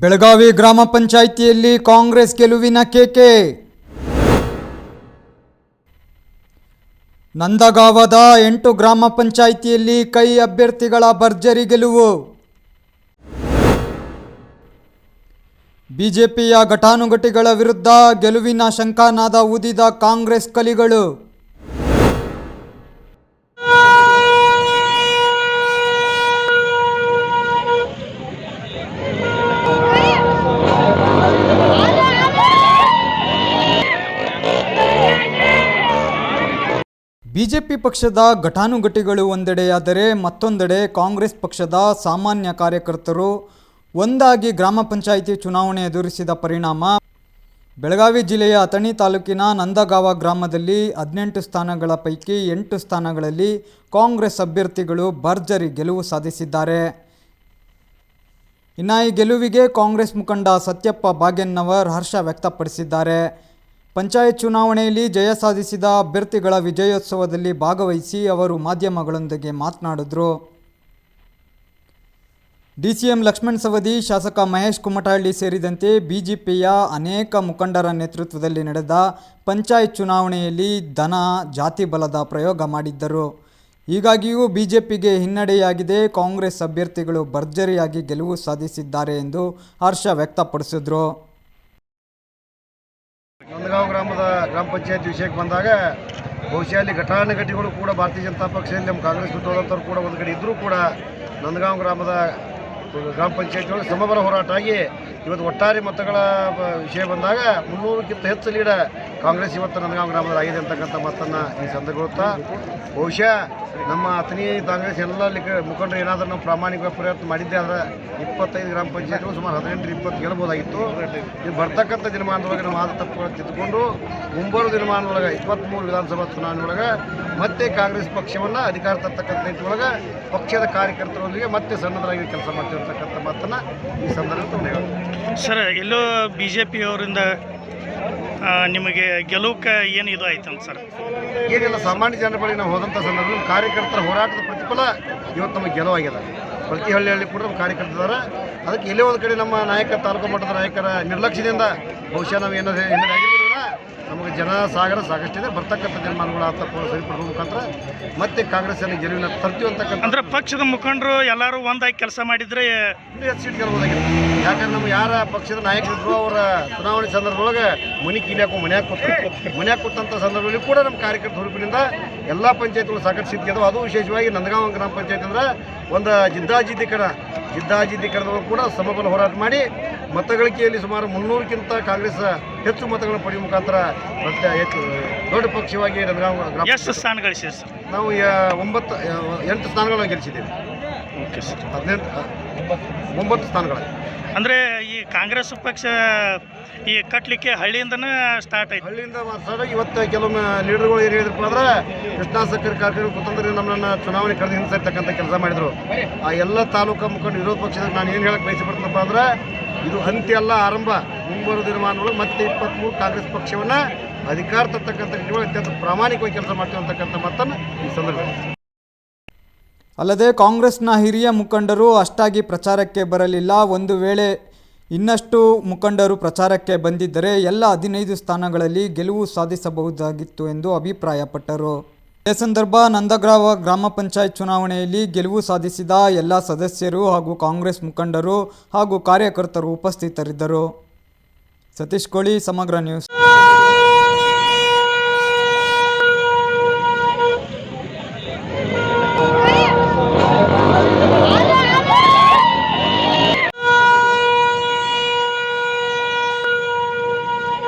ಬೆಳಗಾವಿ ಗ್ರಾಮ ಪಂಚಾಯಿತಿಯಲ್ಲಿ ಕಾಂಗ್ರೆಸ್ ಗೆಲುವಿನ ಕೇಕೆ. ನಂದಗಾವದ ಎಂಟು ಗ್ರಾಮ ಪಂಚಾಯಿತಿಯಲ್ಲಿ ಕೈ ಅಭ್ಯರ್ಥಿಗಳ ಭರ್ಜರಿ ಗೆಲುವು. ಬಿಜೆಪಿಯ ಘಟಾನುಘಟಿಗಳ ವಿರುದ್ಧ ಗೆಲುವಿನ ಶಂಕಾನಾದ ಊದಿದ ಕಾಂಗ್ರೆಸ್ ಕಲಿಗಳು. ಬಿಜೆಪಿ ಪಕ್ಷದ ಘಟಾನುಘಟಿಗಳು ಒಂದೆಡೆಯಾದರೆ ಮತ್ತೊಂದೆಡೆ ಕಾಂಗ್ರೆಸ್ ಪಕ್ಷದ ಸಾಮಾನ್ಯ ಕಾರ್ಯಕರ್ತರು ಒಂದಾಗಿ ಗ್ರಾಮ ಪಂಚಾಯಿತಿ ಚುನಾವಣೆ ಎದುರಿಸಿದ ಪರಿಣಾಮ. ಬೆಳಗಾವಿ ಜಿಲ್ಲೆಯ ಅಥಣಿ ತಾಲೂಕಿನ ನಂದಗಾವ ಗ್ರಾಮದಲ್ಲಿ ಹದಿನೆಂಟು ಸ್ಥಾನಗಳ ಪೈಕಿ ಎಂಟು ಸ್ಥಾನಗಳಲ್ಲಿ ಕಾಂಗ್ರೆಸ್ ಅಭ್ಯರ್ಥಿಗಳು ಭರ್ಜರಿ ಗೆಲುವು ಸಾಧಿಸಿದ್ದಾರೆ. ಇನ್ನು ಗೆಲುವಿಗೆ ಕಾಂಗ್ರೆಸ್ ಮುಖಂಡ ಸತ್ಯಪ್ಪ ಬಾಗೆನ್ನವರ್ ಹರ್ಷ ವ್ಯಕ್ತಪಡಿಸಿದ್ದಾರೆ. ಪಂಚಾಯತ್ ಚುನಾವಣೆಯಲ್ಲಿ ಜಯ ಸಾಧಿಸಿದ ಅಭ್ಯರ್ಥಿಗಳ ವಿಜಯೋತ್ಸವದಲ್ಲಿ ಭಾಗವಹಿಸಿ ಅವರು ಮಾಧ್ಯಮಗಳೊಂದಿಗೆ ಮಾತನಾಡಿದರು. ಡಿಸಿಎಂ ಲಕ್ಷ್ಮಣ್ ಸವದಿ, ಶಾಸಕ ಮಹೇಶ್ ಕುಮಟಹಳ್ಳಿ ಸೇರಿದಂತೆ ಬಿಜೆಪಿಯ ಅನೇಕ ಮುಖಂಡರ ನೇತೃತ್ವದಲ್ಲಿ ನಡೆದ ಪಂಚಾಯತ್ ಚುನಾವಣೆಯಲ್ಲಿ ಧನ, ಜಾತಿ ಬಲದ ಪ್ರಯೋಗ ಮಾಡಿದ್ದರು. ಹೀಗಾಗಿಯೂ ಬಿಜೆಪಿಗೆ ಹಿನ್ನಡೆಯಾಗಿದೆ. ಕಾಂಗ್ರೆಸ್ ಅಭ್ಯರ್ಥಿಗಳು ಭರ್ಜರಿಯಾಗಿ ಗೆಲುವು ಸಾಧಿಸಿದ್ದಾರೆ ಎಂದು ಹರ್ಷ ವ್ಯಕ್ತಪಡಿಸಿದ್ರು. ನಂದಗಾಂವ್ ಗ್ರಾಮದ ಗ್ರಾಮ ಪಂಚಾಯತ್ ವಿಷಯಕ್ಕೆ ಬಂದಾಗ ಬಹುಶಃ ಅಲ್ಲಿ ಘಟಾನುಘಟಿಗಳು ಕೂಡ ಭಾರತೀಯ ಜನತಾ ಪಕ್ಷದಲ್ಲಿ ನಮ್ಮ ಕಾಂಗ್ರೆಸ್ ಬಿಟ್ಟು ಹೋದಂಥವ್ರು ಕೂಡ ಒಂದು ಕಡೆ ಇದ್ದರೂ ಕೂಡ ನಂದಗಾಂವ್ ಗ್ರಾಮದ ಗ್ರಾಮ ಪಂಚಾಯತ್ ಒಳಗೆ ಸಮಬಲ ಹೋರಾಟ ಆಗಿ ಇವತ್ತು ಒಟ್ಟಾರೆ ಮತಗಳ ವಿಷಯ ಬಂದಾಗ ಮುನ್ನೂರಕ್ಕಿಂತ ಹೆಚ್ಚು ಲೀಡ ಕಾಂಗ್ರೆಸ್ ಇವತ್ತು ನಂದಗಾಂವ್ ಗ್ರಾಮದಲ್ಲಿ ಆಗಿದೆ ಅಂತಕ್ಕಂಥ ಮಾತನ್ನು ಈ ಸಂದರ್ಭ ಬಹುಶಃ ನಮ್ಮ ಅತನಿ ಕಾಂಗ್ರೆಸ್ ಎಲ್ಲ ಮುಖಂಡರು ಏನಾದರೂ ನಾವು ಪ್ರಾಮಾಣಿಕ ಪ್ರಯತ್ನ ಮಾಡಿದ್ದೆ ಆದರೆ ಇಪ್ಪತ್ತೈದು ಗ್ರಾಮ ಪಂಚಾಯತ್ಗಳು ಸುಮಾರು ಹದಿನೆಂಟು ಇಪ್ಪತ್ತು ಗೆಲ್ಬೋದಾಗಿತ್ತು ಇದು ಬರ್ತಕ್ಕಂಥ ದಿನಮಾನದೊಳಗೆ ನಮ್ಮ ಆದ ತಪ್ಪುಗಳು ತಿದ್ದುಕೊಂಡು ಮುಂಬರುವ ದಿನಮಾನದೊಳಗೆ ಇಪ್ಪತ್ತ್ಮೂರು ವಿಧಾನಸಭಾ ಚುನಾವಣೆಯೊಳಗೆ ಮತ್ತೆ ಕಾಂಗ್ರೆಸ್ ಪಕ್ಷವನ್ನು ಅಧಿಕಾರ ತರ್ತಕ್ಕಂಥ ನಿಟ್ಟಿನೊಳಗೆ ಪಕ್ಷದ ಕಾರ್ಯಕರ್ತರೊಂದಿಗೆ ಮತ್ತೆ ಸನ್ನದ್ಧರಾಗಿ ಕೆಲಸ ಮಾಡ್ತಿರ್ತಕ್ಕಂಥ ಮಾತನ್ನು ಈ ಸಂದರ್ಭದಲ್ಲಿ ಸರ್ ಎಲ್ಲೋ ಬಿ ಜೆ ಪಿಯವರಿಂದ ನಿಮಗೆ ಗೆಲುವಕ್ಕೆ ಏನು ಇದು ಆಯ್ತಂತ ಸರ್? ಏನಿಲ್ಲ ಸಾಮಾನ್ಯ ಜನರ ಬಳಿ ನಾವು ಹೋದಂಥ ಸಂದರ್ಭದಲ್ಲಿ ಕಾರ್ಯಕರ್ತರ ಹೋರಾಟದ ಪ್ರತಿಫಲ ಇವತ್ತು ನಮಗೆ ಗೆಲುವಾಗಿದೆ. ಪ್ರತಿ ಹಳ್ಳಿಯಲ್ಲಿ ಕೂಡ ನಮ್ಮ ಕಾರ್ಯಕರ್ತರಿದ್ದಾರೆ ಅದಕ್ಕೆ ಎಲ್ಲೇ ಒಂದು ಕಡೆ ನಮ್ಮ ನಾಯಕ ತಾಲೂಕು ಮಟ್ಟದ ನಾಯಕರ ನಿರ್ಲಕ್ಷ್ಯದಿಂದ ಬಹುಶಃ ನಾವು ಏನಾದರೂ ಹಿನ್ನಡೆ ಆಗಿರ್ಬೋದಿಲ್ಲ ನಮಗೆ ಜನ ಸಾಗರ ಸಾಕಷ್ಟಿದೆ. ಬರ್ತಕ್ಕಂಥ ತೀರ್ಮಾನಗಳು ಅಂತ ಸರಿಪಡಿಸುವ ಮುಖಾಂತರ ಮತ್ತೆ ಕಾಂಗ್ರೆಸ್ಸನ್ನು ಗೆಲುವಿನ ತರ್ತೀವಿ ಅಂತಕ್ಕಂಥ ಅಂದ್ರೆ ಪಕ್ಷದ ಮುಖಂಡರು ಎಲ್ಲರೂ ಒಂದಾಗಿ ಕೆಲಸ ಮಾಡಿದ್ರೆ ಸೀಟ್ ಗೆಲ್ಬೋದಾಗಿದೆ. ಯಾಕಂದ್ರೆ ನಮ್ಗೆ ಯಾರ ಪಕ್ಷದ ನಾಯಕರಿದ್ರು ಅವರ ಚುನಾವಣೆ ಸಂದರ್ಭದೊಳಗೆ ಮನೆ ಕೀಲಿಯಾಕೋ ಮನ್ಯಾಗ ಕೊಟ್ಟು ಮನ್ಯಾಗ ಕೊಟ್ಟಂಥ ಸಂದರ್ಭದಲ್ಲಿ ಕೂಡ ನಮ್ಮ ಕಾರ್ಯಕರ್ತ ಹುರುಪಿನಿಂದ ಎಲ್ಲ ಪಂಚಾಯತ್ಗಳು ಸಾಕಷ್ಟು ಸೀಟ್ ಗೆದ್ದವು. ಅದು ವಿಶೇಷವಾಗಿ ನಂದಗಾಂವ ಗ್ರಾಮ ಪಂಚಾಯತ್ ಅಂದ್ರೆ ಒಂದು ಜಿದ್ದಾಜಿದ್ದೀಕರಣ ಜಿದ್ದಾಜಿದ್ದೀಕರಣದೊಳಗೆ ಕೂಡ ಸಮಬಲ ಹೋರಾಟ ಮಾಡಿ ಮತಗಳಿಕೆಯಲ್ಲಿ ಸುಮಾರು ಮುನ್ನೂರಕ್ಕಿಂತ ಕಾಂಗ್ರೆಸ್ ಹೆಚ್ಚು ಮತಗಳನ್ನು ಪಡೆಯುವ ಮುಖಾಂತರ ಮತ್ತೆ ಹೆಚ್ಚು ದೊಡ್ಡ ಪಕ್ಷವಾಗಿ ಎಷ್ಟು ಸ್ಥಾನ ಗಳಿಸಿದೆ ಸರ್? ನಾವು ಒಂಬತ್ತು ಎಂಟು ಸ್ಥಾನಗಳನ್ನು ಗೆಲ್ಲಿಸಿದ್ದೇವೆ ಓಕೆ ಸರ್ ಹದಿನೆಂಟು ಒಂಬತ್ತು ಸ್ಥಾನಗಳು. ಅಂದರೆ ಈ ಕಾಂಗ್ರೆಸ್ ಪಕ್ಷ ಈ ಕಟ್ಟಲಿಕ್ಕೆ ಹಳ್ಳಿಯಿಂದನೇ ಸ್ಟಾರ್ಟ್ ಆಯ್ತು. ಹಳ್ಳಿಯಿಂದ ಮಾತಾಡ ಇವತ್ತು ಕೆಲವೊಮ್ಮೆ ಲೀಡರ್ಗಳು ಏನು ಹೇಳಿದ್ರಪ್ಪ ಅಂದ್ರೆ ಕೃಷ್ಣಾ ಸಕ್ಕರೆ ಕಾರ್ಖಾನೆ ಕುತಂದ್ರೆ ನಮ್ಮನ್ನ ಚುನಾವಣೆ ಕಳೆದು ಹಿಂಸರ್ತಕ್ಕಂಥ ಕೆಲಸ ಮಾಡಿದ್ರು. ಆ ಎಲ್ಲ ತಾಲೂಕು ಮುಖಂಡ ವಿರೋಧ ಪಕ್ಷದ ನಾನು ಏನು ಹೇಳಕ್ಕೆ ಬಯಸಿ ಬರ್ತನಪ್ಪ ಅಂದ್ರೆ ಇದು ಅಂತ್ಯ ಅಲ್ಲ ಆರಂಭ. ಮುಂಬರುವ ದಿನಮಾನಗಳು ಮತ್ತೆ ಇಪ್ಪತ್ತ್ಮೂರು ಕಾಂಗ್ರೆಸ್ ಪಕ್ಷವನ್ನು ಅಧಿಕಾರ ತರ್ತಕ್ಕಂಥ ಅತ್ಯಂತ ಪ್ರಾಮಾಣಿಕವಾಗಿ ಕೆಲಸ ಮಾಡ್ತೀವಿ ಅಂತಕ್ಕಂಥ ಮಾತನ್ನು ಈ ಸಂದರ್ಭದಲ್ಲಿ. ಅಲ್ಲದೆ ಕಾಂಗ್ರೆಸ್ನ ಹಿರಿಯ ಮುಖಂಡರು ಅಷ್ಟಾಗಿ ಪ್ರಚಾರಕ್ಕೆ ಬರಲಿಲ್ಲ. ಒಂದು ವೇಳೆ ಇನ್ನಷ್ಟು ಮುಖಂಡರು ಪ್ರಚಾರಕ್ಕೆ ಬಂದಿದ್ದರೆ ಎಲ್ಲ ಹದಿನೈದು ಸ್ಥಾನಗಳಲ್ಲಿ ಗೆಲುವು ಸಾಧಿಸಬಹುದಾಗಿತ್ತು ಎಂದು ಅಭಿಪ್ರಾಯಪಟ್ಟರು. ಇದೇ ಸಂದರ್ಭ ನಂದಗ್ರಾವ ಗ್ರಾಮ ಪಂಚಾಯತ್ ಚುನಾವಣೆಯಲ್ಲಿ ಗೆಲುವು ಸಾಧಿಸಿದ ಎಲ್ಲ ಸದಸ್ಯರು ಹಾಗೂ ಕಾಂಗ್ರೆಸ್ ಮುಖಂಡರು ಹಾಗೂ ಕಾರ್ಯಕರ್ತರು ಉಪಸ್ಥಿತರಿದ್ದರು. ಸತೀಶ್ ಕೋಳಿ, ಸಮಗ್ರ ನ್ಯೂಸ್.